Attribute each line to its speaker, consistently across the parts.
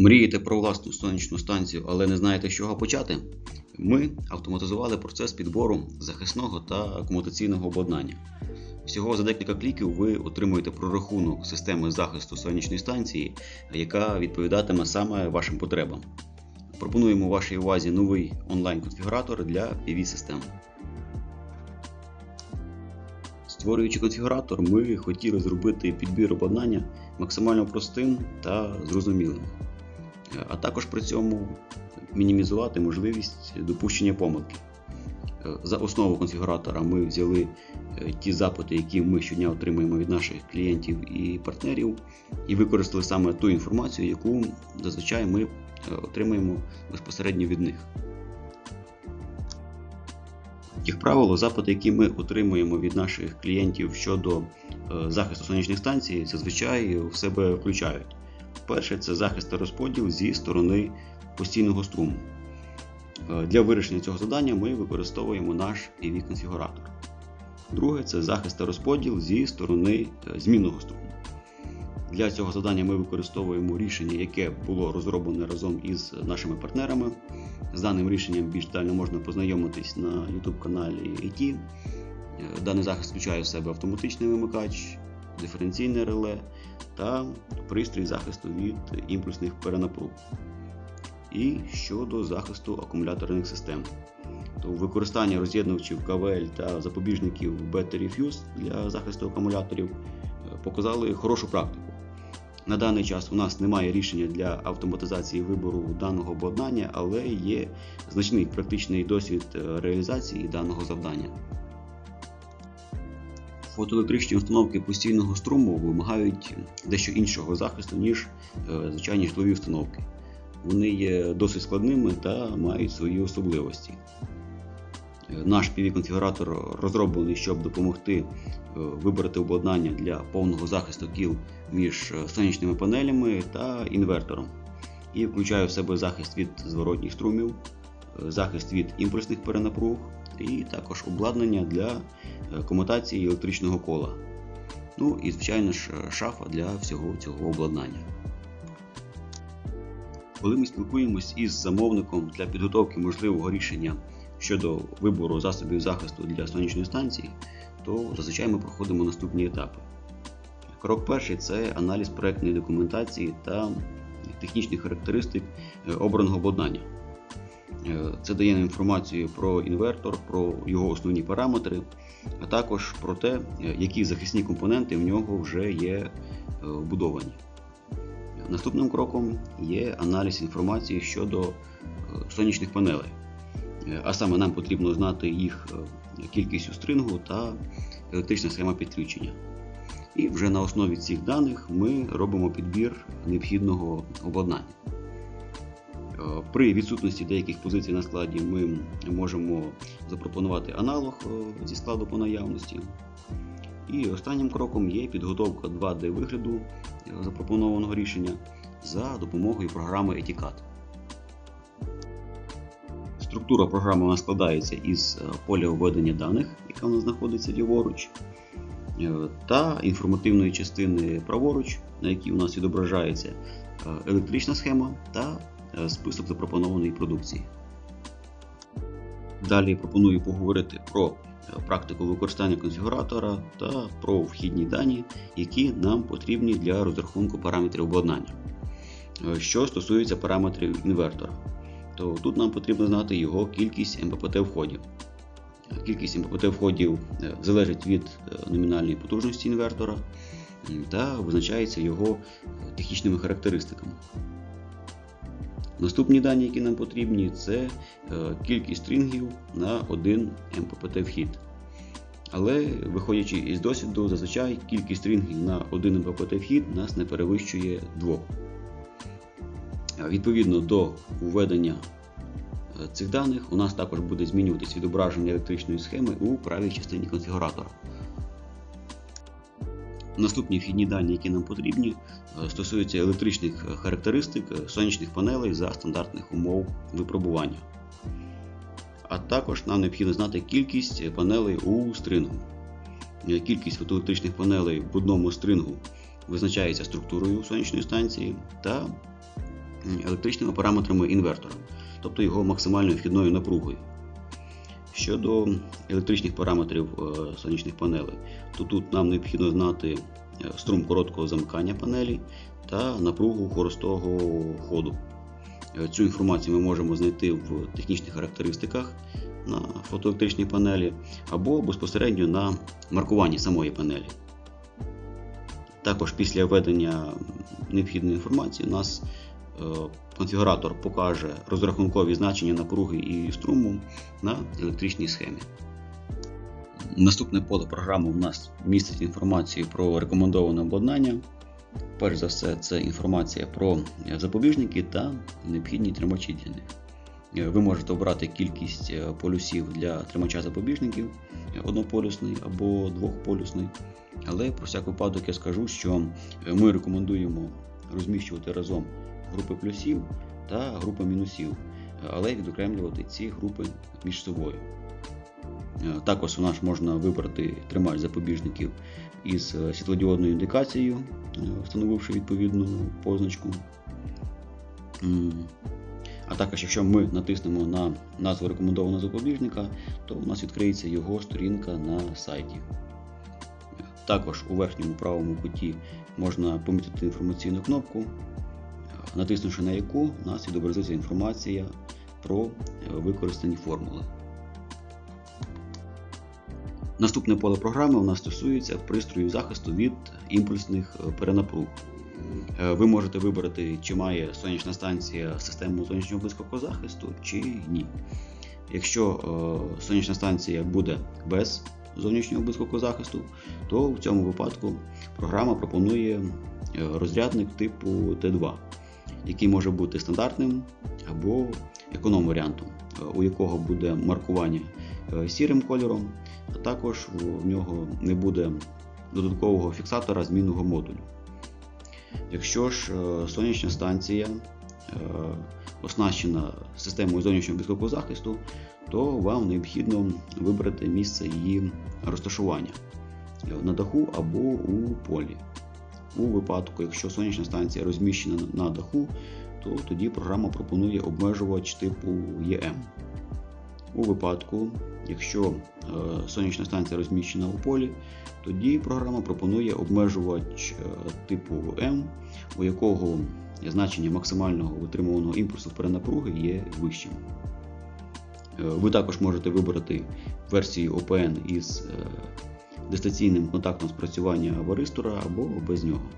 Speaker 1: Мрієте про власну сонячну станцію, але не знаєте, з чого почати? Ми автоматизували процес підбору захисного та комутаційного обладнання. Всього за декілька кліків ви отримуєте прорахунок системи захисту сонячної станції, яка відповідатиме саме вашим потребам. Пропонуємо вашій увазі новий онлайн-конфігуратор для PV-систем. Створюючи конфігуратор, ми хотіли зробити підбір обладнання максимально простим та зрозумілим, а також при цьому мінімізувати можливість допущення помилки. За основу конфігуратора ми взяли ті запити, які ми щодня отримуємо від наших клієнтів і партнерів, і використали саме ту інформацію, яку зазвичай ми отримуємо безпосередньо від них. Як правило, запити, які ми отримуємо від наших клієнтів щодо захисту сонячних станцій, зазвичай в себе включають. Перше, це захист та розподіл зі сторони постійного струму. Для вирішення цього завдання ми використовуємо наш EV-конфігуратор. Друге це захист та розподіл зі сторони змінного струму. Для цього завдання ми використовуємо рішення, яке було розроблене разом із нашими партнерами. З даним рішенням більш детально можна познайомитись на YouTube каналі IT. Даний захист включає в себе автоматичний вимикач, диференційне реле та пристрій захисту від імпульсних перенапруг. І щодо захисту акумуляторних систем. То використання роз'єднувачів КВЛ та запобіжників Battery Fuse для захисту акумуляторів показали хорошу практику. На даний час у нас немає рішення для автоматизації вибору даного обладнання, але є значний практичний досвід реалізації даного завдання. Фотоелектричні установки постійного струму вимагають дещо іншого захисту, ніж звичайні житлові установки. Вони є досить складними та мають свої особливості. Наш PV-конфігуратор розроблений, щоб допомогти вибрати обладнання для повного захисту кіл між сонячними панелями та інвертором. І включає в себе захист від зворотніх струмів, захист від імпульсних перенапруг і також обладнання для комутації електричного кола. Ну і, звичайно ж, шафа для всього цього обладнання. Коли ми спілкуємось із замовником для підготовки можливого рішення щодо вибору засобів захисту для сонячної станції, то зазвичай ми проходимо наступні етапи. Крок перший це аналіз проектної документації та технічних характеристик обраного обладнання. Це дає нам інформацію про інвертор, про його основні параметри, а також про те, які захисні компоненти в нього вже є вбудовані. Наступним кроком є аналіз інформації щодо сонячних панелей. А саме нам потрібно знати їх кількість у стрингу та електрична схема підключення. І вже на основі цих даних ми робимо підбір необхідного обладнання. При відсутності деяких позицій на складі ми можемо запропонувати аналог зі складу по наявності. І останнім кроком є підготовка 2D-вигляду запропонованого рішення за допомогою програми Eticat. Структура програми у складається із поля введення даних, яка у нас знаходиться ліворуч, та інформативної частини праворуч, на якій у нас відображається електрична схема та список запропонованої продукції. Далі пропоную поговорити про практику використання конфігуратора та про вхідні дані, які нам потрібні для розрахунку параметрів обладнання. Що стосується параметрів інвертора, то тут нам потрібно знати його кількість МППТ входів. Кількість МППТ входів залежить від номінальної потужності інвертора та визначається його технічними характеристиками. Наступні дані, які нам потрібні, це кількість стрінгів на один МППТ вхід. Але, виходячи із досвіду, зазвичай кількість стрінгів на один МППТ вхід нас не перевищує 2. Відповідно до введення цих даних, у нас також буде змінюватись відображення електричної схеми у правій частині конфігуратора. Наступні вхідні дані, які нам потрібні, стосуються електричних характеристик сонячних панелей за стандартних умов випробування. А також нам необхідно знати кількість панелей у стрингу. Кількість фотоелектричних панелей в одному стрингу визначається структурою сонячної станції та електричними параметрами інвертора, тобто його максимальною вхідною напругою. Щодо електричних параметрів сонячних панелей, то тут нам необхідно знати струм короткого замикання панелі та напругу хоростого ходу. Цю інформацію ми можемо знайти в технічних характеристиках на фотоелектричній панелі або безпосередньо на маркуванні самої панелі. Також після введення необхідної інформації у нас е, конфігуратор покаже розрахункові значення напруги і струму на електричній схемі. Наступне поле програми у нас містить інформацію про рекомендоване обладнання. Перш за все, це інформація про запобіжники та необхідні тримачі для них. Е, ви можете обрати кількість е, полюсів для тримача запобіжників однополюсний або двохполюсний. Але про всяк випадок я скажу, що е, ми рекомендуємо розміщувати разом групи плюсів та групи мінусів, але відокремлювати ці групи між собою. Також у нас можна вибрати тримач запобіжників із світлодіодною індикацією, встановивши відповідну позначку. А також, якщо ми натиснемо на назву рекомендованого запобіжника, то у нас відкриється його сторінка на сайті. Також у верхньому правому куті можна помітити інформаційну кнопку, натиснувши на яку у нас відобразиться інформація про використані формули. Наступне поле програми у нас стосується пристрою захисту від імпульсних перенапруг. Е, ви можете вибрати, чи має сонячна станція систему зовнішнього близького захисту, чи ні. Якщо е, сонячна станція буде без зовнішнього близького захисту, то в цьому випадку програма пропонує е, розрядник типу Т2, який може бути стандартним або економ-варіантом, у якого буде маркування сірим кольором, а також в нього не буде додаткового фіксатора змінного модулю. Якщо ж е, сонячна станція е, оснащена системою зовнішнього безпекового захисту, то вам необхідно вибрати місце її розташування на даху або у полі. У випадку, якщо сонячна станція розміщена на даху, то тоді програма пропонує обмежувач типу ЄМ. У випадку, якщо е, сонячна станція розміщена у полі, тоді програма пропонує обмежувач е, типу М, у якого значення максимального витримуваного імпульсу перенапруги є вищим. Е, ви також можете вибрати версію OPN із дистанційним контактом спрацювання варистора або без нього.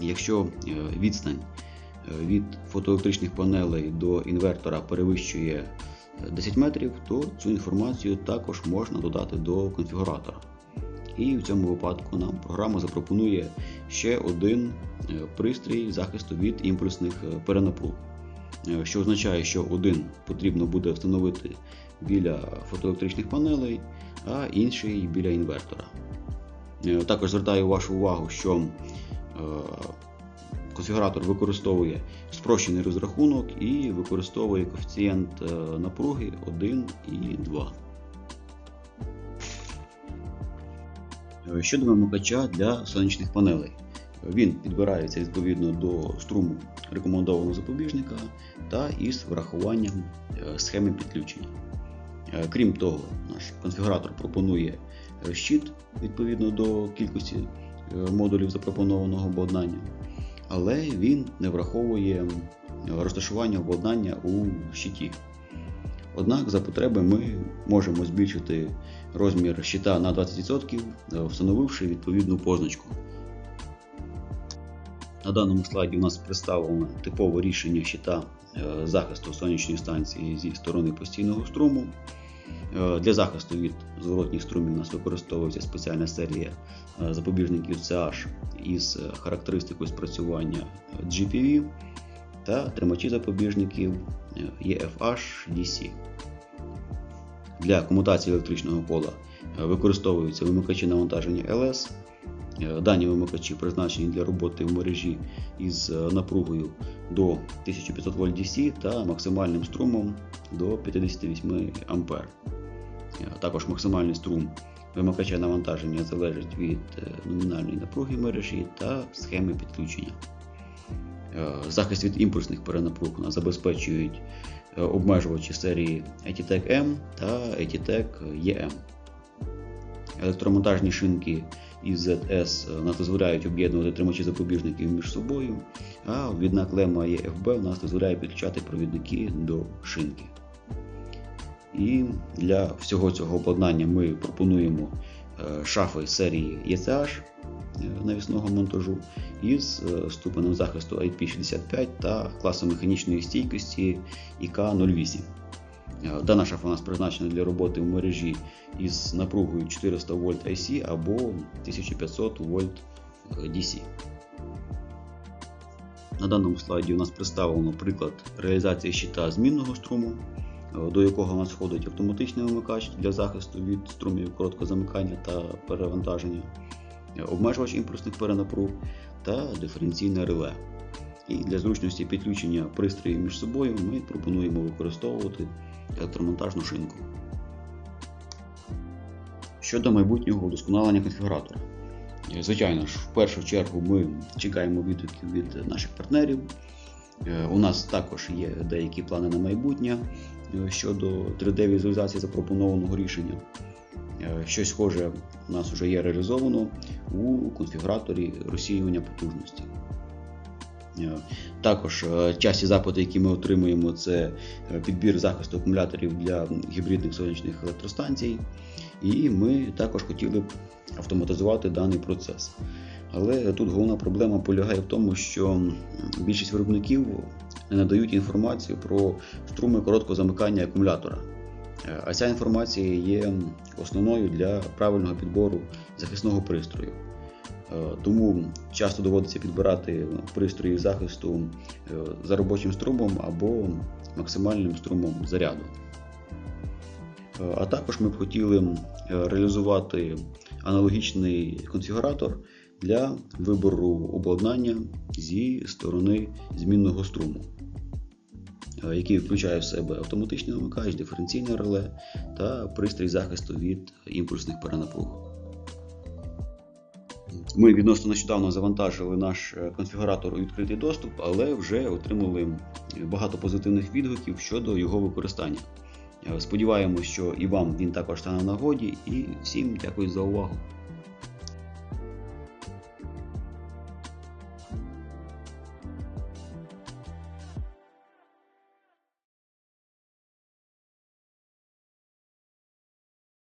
Speaker 1: Якщо відстань від фотоелектричних панелей до інвертора перевищує 10 метрів, то цю інформацію також можна додати до конфігуратора. І в цьому випадку нам програма запропонує ще один е, пристрій захисту від імпульсних е, перенапруг. Е, що означає, що один потрібно буде встановити біля фотоелектричних панелей, а інший біля інвертора. Також звертаю вашу увагу, що конфігуратор використовує спрощений розрахунок і використовує коефіцієнт е, напруги 1 і 2. Е, щодо вимикача для сонячних панелей. Він підбирається відповідно до струму рекомендованого запобіжника та із врахуванням е, схеми підключення. Крім того, наш конфігуратор пропонує щит відповідно до кількості модулів запропонованого обладнання але він не враховує розташування обладнання у щиті. Однак за потреби ми можемо збільшити розмір щита на 20%, е, встановивши відповідну позначку. На даному слайді у нас представлено типове рішення щита е, захисту сонячної станції зі сторони постійного струму. Е, для захисту від зворотніх струмів у нас використовується спеціальна серія е, запобіжників CH із е, характеристикою спрацювання GPV та тримачі запобіжників EFH-DC. Для комутації електричного пола використовуються вимикачі навантаження LS. Дані вимикачі призначені для роботи в мережі із напругою до 1500 В DC та максимальним струмом до 58 А. Також максимальний струм вимикача навантаження залежить від е, номінальної напруги мережі та схеми підключення. Е, Захист від імпульсних перенапруг забезпечують е, обмежувачі серії Etitec M та Etitec EM. Електромонтажні шинки із ZS нас дозволяють об'єднувати тримачі запобіжників між собою, а відна клема EFB нас дозволяє підключати провідники до шинки. І для всього цього обладнання ми пропонуємо е, шафи серії ECH е, навісного монтажу із е, ступенем захисту IP65 та класом механічної стійкості IK08. Е, Дана шафа у нас призначена для роботи в мережі із напругою 400 вольт IC або 1500 вольт DC. На даному слайді у нас представлено приклад реалізації щита змінного струму, до якого у нас входить автоматичний вимикач для захисту від струмів короткого замикання та перевантаження, е, обмежувач імпульсних перенапруг та диференційне реле. І для зручності підключення пристроїв між собою ми пропонуємо використовувати електромонтажну шинку. Щодо майбутнього удосконалення конфігуратора. Е, Звичайно ж, в першу чергу ми чекаємо відгуків від наших партнерів. Е, У нас також є деякі плани на майбутнє е, щодо 3D-візуалізації запропонованого рішення. Е, Щось схоже у нас вже є реалізовано у конфігураторі розсіювання потужності. Також часті запити, які ми отримуємо, це підбір захисту акумуляторів для гібридних сонячних електростанцій. І ми також хотіли б автоматизувати даний процес. Але тут головна проблема полягає в тому, що більшість виробників не надають інформацію про струми короткого замикання акумулятора. Е, А ця інформація є основною для правильного підбору захисного пристрою. Е, Тому часто доводиться підбирати пристрої захисту е, за робочим струмом або максимальним струмом заряду. Е, А також ми б хотіли е, реалізувати аналогічний конфігуратор для вибору обладнання зі сторони змінного струму, е, який включає в себе автоматичний вимикач, диференційне реле та пристрій захисту від імпульсних перенапруг. Ми відносно нещодавно завантажили наш е, конфігуратор у відкритий доступ, але вже отримали багато позитивних відгуків щодо його використання. Е, Сподіваємось, що і вам він також стане в нагоді, і всім дякую за увагу.